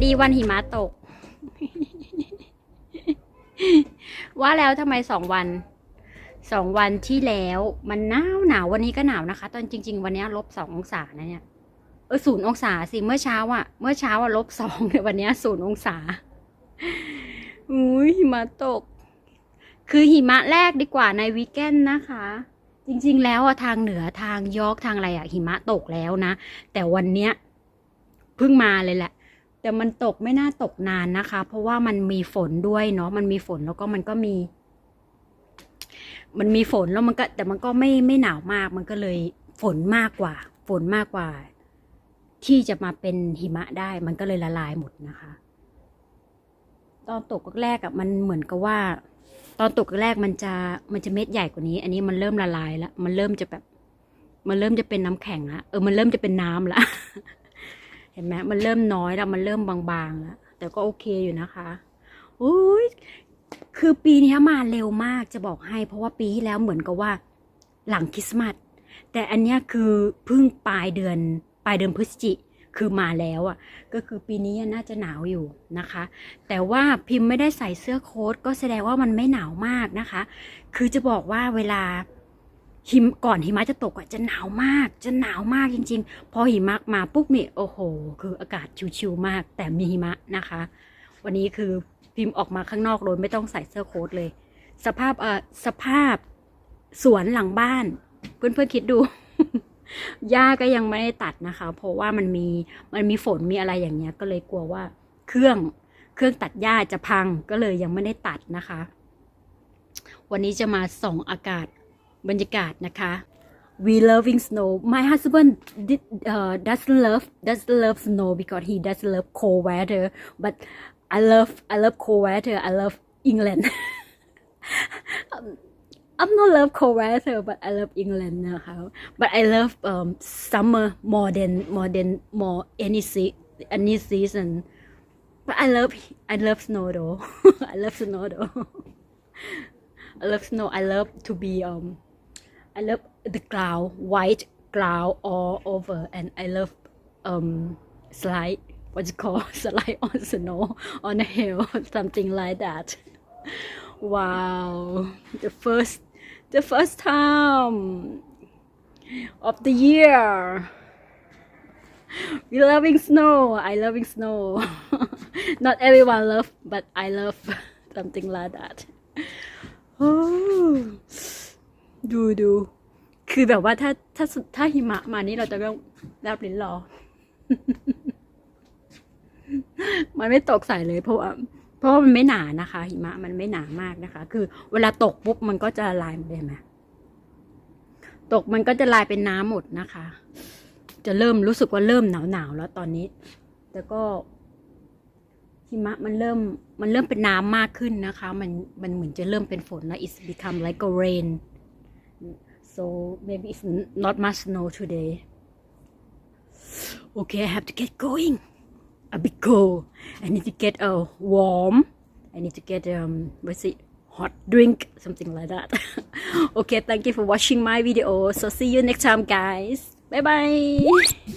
วัสดีวันหิมะตก ว่าแล้วทำไมสองวันสองวันที่แล้วมันหนาวหนาววันนี้ก็หนาวนะคะ ตอนจริง ๆ วันนี้ลบสององศานะเนี่ยเออศูนย์องศาสิเมื่อเช้าอะเมื่อเช้าอะลบสองแต่วันนี้ศูนย์องศาอุ้ยหิมะตก คือหิมะแรกดีกว่าในวีคเอนนะคะ จริงๆ แล้วอะทางเหนือทางยอกทางอะไรอะหิมะตกแล้วนะ แต่วันเนี้ยเพิ่งมาเลยแหละ แต่มันตกไม่น่าตกนานนะคะ เพราะว่ามันมีฝนด้วยเนาะมันมีฝนแล้วก็มันก็มี มันมีฝนแล้วมันก็ แต่มันก็ไม่ไม่หนาวมากมันก็เลยฝนมากกว่า ฝนมากกว่า ที่จะมาเป็นหิมะได้ มันก็เลยละลายหมดนะคะ ตอนตกแรกอะมันเหมือนกับว่า ตอนตกแรกมันจะมันจะเม็ดใหญ่กว่านี้ อันนี้มันเริ่มละลายแล้วมันเริ่มจะแบบ มันเริ่มจะเป็นน้ำแข็งละเออมันเริ่มจะเป็นน้ำละ เห็นไหมมันเริ่มน้อยแล้วมันเริ่มบางๆแล้วแต่ก็โอเคอยู่นะคะอุ้ยคือปีนี้มาเร็วมากจะบอกให้ เพราะว่าปีที่แล้วเหมือนกับว่า หลังคริสต์มาสแต่อันนี้คือเพิ่งปลายเดือนปลายเดือนพฤศจิคือมาแล้วอะก็คือปีนี้น่าจะหนาวอยู่นะคะ แต่ว่าพิมพ์ไม่ได้ใส่เสื้อโค้ทก็แสดงว่ามันไม่หนาวมากนะคะ คือจะบอกว่าเวลา หิมก่อนหิมะจะตกอะจะหนาวมาก จะหนาวมากจริง ๆ พอหิมะมาปุ๊บเนี่ยโอ้โห คืออากาศชิวๆมาก แต่มีหิมะนะคะ วันนี้คือพิมพ์ออกมาข้างนอกโดยไม่ต้องใส่เสื้อโค้ทเลย สภาพเอ่อสภาพสวนหลังบ้าน เพื่อนๆคิดดูหญ้าก็ยังไม่ได้ตัดนะคะ เพราะว่ามันมีมันมีฝนมีอะไรอย่างเงี้ย ก็เลยกลัวว่าเครื่องเครื่องตัดหญ้าจะพังก็เลยยังไม่ได้ตัดนะคะ วันนี้จะมาส่องอากาศ บรรยากาศนะคะ we loving snow my husband did, uh, doesn't love doesn't love snow because he doesn't love cold weather but I love I love cold weather I love England um, I'm not love cold weather but I love England นะคะ but I love um, summer more than more than more any se- any season but I love I love snow though I love snow though I love snow I love to be um I love the cloud white cloud all over and I love um slide What's it called? slide on snow on a hill something like that. Wow. The first the first time of the year. We loving snow. I loving snow. Not everyone love but I love something like that. โอ้ ดูดูคือแบบว่าถ้าถ้าถ้าหิมะมานี่เราจะต้องรับลิ้นรอ มันไม่ตกใส่เลยเพราะว่าเพราะว่ามันไม่หนานะคะ หิมะมันไม่หนามากนะคะ คือ เวลาตกปุ๊บมันก็จะละลายหมดเลยไหมตกมันก็จะลายเป็นน้ำหมดนะคะ จะเริ่มรู้สึกว่าเริ่มหนาวหนาวแล้วตอนนี้ แต่ก็หิมะมันเริ่มมันเริ่มเป็นน้ำมากขึ้นนะคะ มันมันเหมือนจะเริ่มเป็นฝนแล้ว it's become like a rain so maybe it's not much snow today. Okay I have to get going. A bit cold I need to get a warm I need to get um what's it hot drink something like that. Okay thank you for watching my video. So see you next time guys. Bye bye